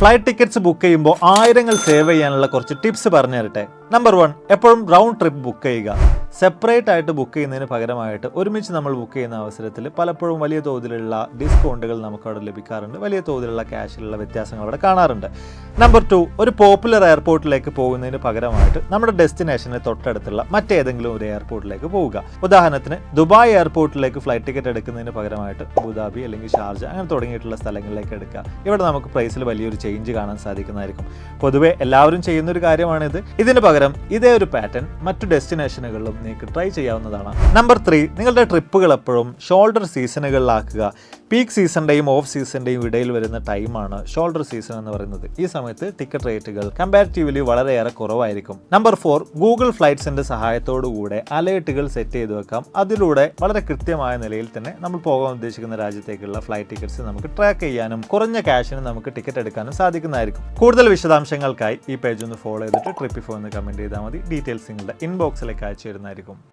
Flight tickets book ചെയ്യുമ്പോൾ ആയിരങ്ങൾ save ചെയ്യാനുള്ള കുറച്ച് ടിപ്സ് പറഞ്ഞു തരട്ടെ. നമ്പർ വൺ എപ്പോഴും റൗണ്ട് ട്രിപ്പ് ബുക്ക് ചെയ്യുക. സെപ്പറേറ്റ് ആയിട്ട് ബുക്ക് ചെയ്യുന്നതിന് പകരമായിട്ട് ഒരുമിച്ച് നമ്മൾ ബുക്ക് ചെയ്യുന്ന അവസരത്തിൽ പലപ്പോഴും വലിയ തോതിലുള്ള ഡിസ്കൗണ്ടുകൾ നമുക്ക് അവിടെ ലഭിക്കാറുണ്ട്. വലിയ തോതിലുള്ള ക്യാഷിലുള്ള വ്യത്യാസങ്ങൾ അവിടെ കാണാറുണ്ട്. നമ്പർ ടു ഒരു പോപ്പുലർ എയർപോർട്ടിലേക്ക് പോകുന്നതിന് പകരമായിട്ട് നമ്മുടെ ഡെസ്റ്റിനേഷന് തൊട്ടടുത്തുള്ള മറ്റേതെങ്കിലും ഒരു എയർപോർട്ടിലേക്ക് പോവുക. ഉദാഹരണത്തിന് ദുബായ് എയർപോർട്ടിലേക്ക് ഫ്ലൈറ്റ് ടിക്കറ്റ് എടുക്കുന്നതിന് പകരമായിട്ട് അബുദാബി അല്ലെങ്കിൽ ഷാർജ അങ്ങനെ തുടങ്ങിയിട്ടുള്ള സ്ഥലങ്ങളിലേക്ക് എടുക്കുക. ഇവിടെ നമുക്ക് പ്രൈസിൽ വലിയൊരു ചേഞ്ച് കാണാൻ സാധിക്കുന്നതായിരിക്കും. പൊതുവേ എല്ലാവരും ചെയ്യുന്ന ഒരു കാര്യമാണിത്. ഇതിന് പകരം ഇതേ ഒരു പാറ്റേൺ മറ്റു ഡെസ്റ്റിനേഷനുകളിലും നിങ്ങൾക്ക് ട്രൈ ചെയ്യാവുന്നതാണ്. നമ്പർ ത്രീ നിങ്ങളുടെ ട്രിപ്പുകൾ എപ്പോഴും ഷോൾഡർ സീസണുകളിലാക്കുക പീക്ക് സീസണിന്റെയും ഓഫ് സീസണിന്റെയും ഇടയിൽ വരുന്ന ടൈമാണ് ഷോൾഡർ സീസൺ എന്ന് പറയുന്നത്. ഈ സമയത്ത് ടിക്കറ്റ് റേറ്റുകൾ കമ്പാരിറ്റീവ്ലി വളരെയേറെ കുറവായിരിക്കും. നമ്പർ ഫോർ ഗൂഗിൾ ഫ്ലൈറ്റ്സിന്റെ സഹായത്തോടുകൂടെ അലേർട്ടുകൾ സെറ്റ് ചെയ്ത് വെക്കാം. അതിലൂടെ വളരെ കൃത്യമായ നിലയിൽ തന്നെ നമ്മൾ പോകാൻ ഉദ്ദേശിക്കുന്ന രാജ്യത്തേക്കുള്ള ഫ്ലൈറ്റ് ടിക്കറ്റ്സ് നമുക്ക് ട്രാക്ക് ചെയ്യാനും കുറഞ്ഞ ക്യാഷിന് നമുക്ക് ടിക്കറ്റ് എടുക്കാനും സാധിക്കുന്നതായിരിക്കും. കൂടുതൽ വിശദാംശങ്ങൾക്കായി ഈ പേജ് ഒന്ന് ഫോളോ ചെയ്തിട്ട് ട്രിപ്പിഫോ എന്ന് കമന്റ് ചെയ്താൽ മതി. ഡീറ്റെയിൽസ് നിങ്ങളുടെ ഇൻബോക്സിലേക്ക് അയച്ചു തരുന്നതായിരിക്കും.